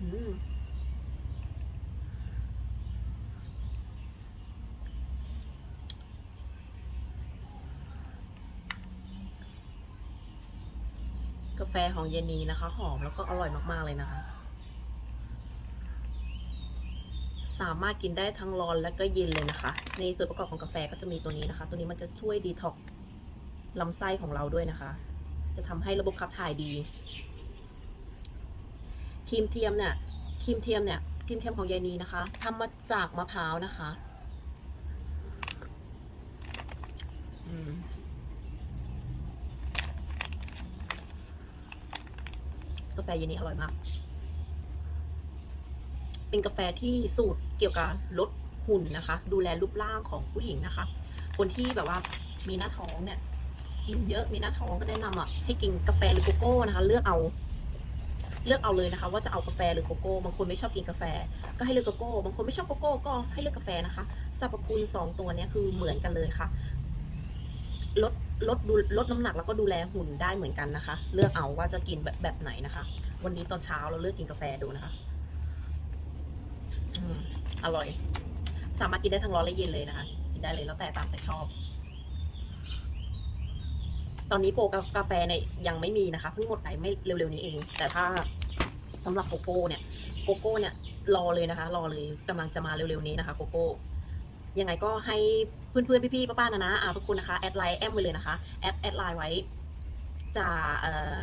อื กาแฟของเยนีนะคะ หอมแล้วก็อร่อยมากๆเลยนะคะ สามารถกินได้ทั้งร้อนและก็เย็นเลยนะคะ ในส่วนประกอบของกาแฟก็จะมีตัวนี้นะคะ ตัวนี้มันจะช่วยดีท็อกลำไส้ของเราด้วยนะคะ จะทำให้ระบบขับถ่ายดีครีมเทียมเนี่ยครีมเทียมเนี่ยครีมเทียมของยายนีนะคะทำมาจากมะพร้าวนะคะ อืม กาแฟเย็นนี้อร่อยมาก เป็นกาแฟที่สูตรเกี่ยวกับลดหุ่นนะคะ ดูแลรูปร่างของผู้หญิงนะคะ คนที่แบบว่ามีหน้าท้องเนี่ย กินเยอะมีหน้าท้องก็แนะนำอะให้กินกาแฟหรือโกโก้นะคะ เลือกเอา เลือกเอาเลยนะคะ ว่าจะเอากาแฟหรือโกโก้บางคนไม่ชอบกินกาแฟ ก็ให้เลือกโกโก้บางคนไม่ชอบโกโก้ก็ให้เลือกกาแฟนะคะสรรพคุณสองตัวนี้คือเหมือนกันเลยค่ะ ลดลดดูลดน้ำหนักแล้วก็ดูแลหุ่นได้เหมือนกันนะคะ เลือกเอาว่าจะกินแบบแบบไหนนะคะ วันนี้ตอนเช้าเราเลือกกินกาแฟดูนะคะอืมอร่อย สามารถกินได้ทั้งร้อนและเย็นเลยนะคะ กินได้เลยแล้วแต่ตามใจชอบ ตอนนี้โปรกาแฟเนี่ยยังไม่มีนะคะเพิ่งหมดไปไม่เร็วๆนี้เอง แต่ถ้าสำหรับโกโก้เนี่ยโกโก้เนี่ยรอเลยนะคะ รอเลยกำลังจะมาเร็วๆนี้นะคะโกโก้ ยังไงก็ให้เพื่อนๆ พี่ๆ ป้าๆนะนะอาทุกคนนะคะ แอดไลน์แอมไปเลยนะคะ แอดแอดไลน์ไว้ จะเอ่อ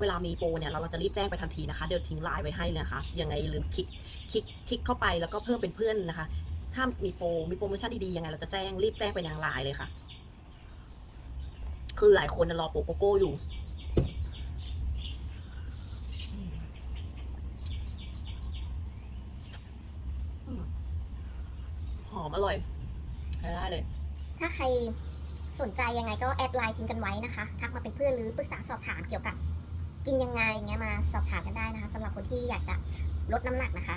เวลามีโปรเนี่ยเราจะรีบแจ้งไปทันทีนะคะ เดี๋ยวทิ้งไลน์ไว้ให้เลยนะคะยังไงลืมคลิกคลิกคลิกเข้าไปแล้วก็เพิ่มเป็นเพื่อนนะคะ ถ้ามีโปรมีโปรโมชั่นดีๆยังไงเราจะแจ้งรีบแจ้งไปยังไลน์เลยค่ะ คือหลายคนรอโปรโกโก้อยู่ ห อมอร่อยใช้ได้เลย ถ้าใครสนใจยังไงก็แอดไลน์ทิ้งกันไว้นะคะ ทักมาเป็นเพื่อนหรือปรึกษาสอบถามเกี่ยวกับ กินยังไงเงี้ยมาสอบถามกันได้นะคะสำหรับคนที่อยากจะลดน้ำหนักนะคะ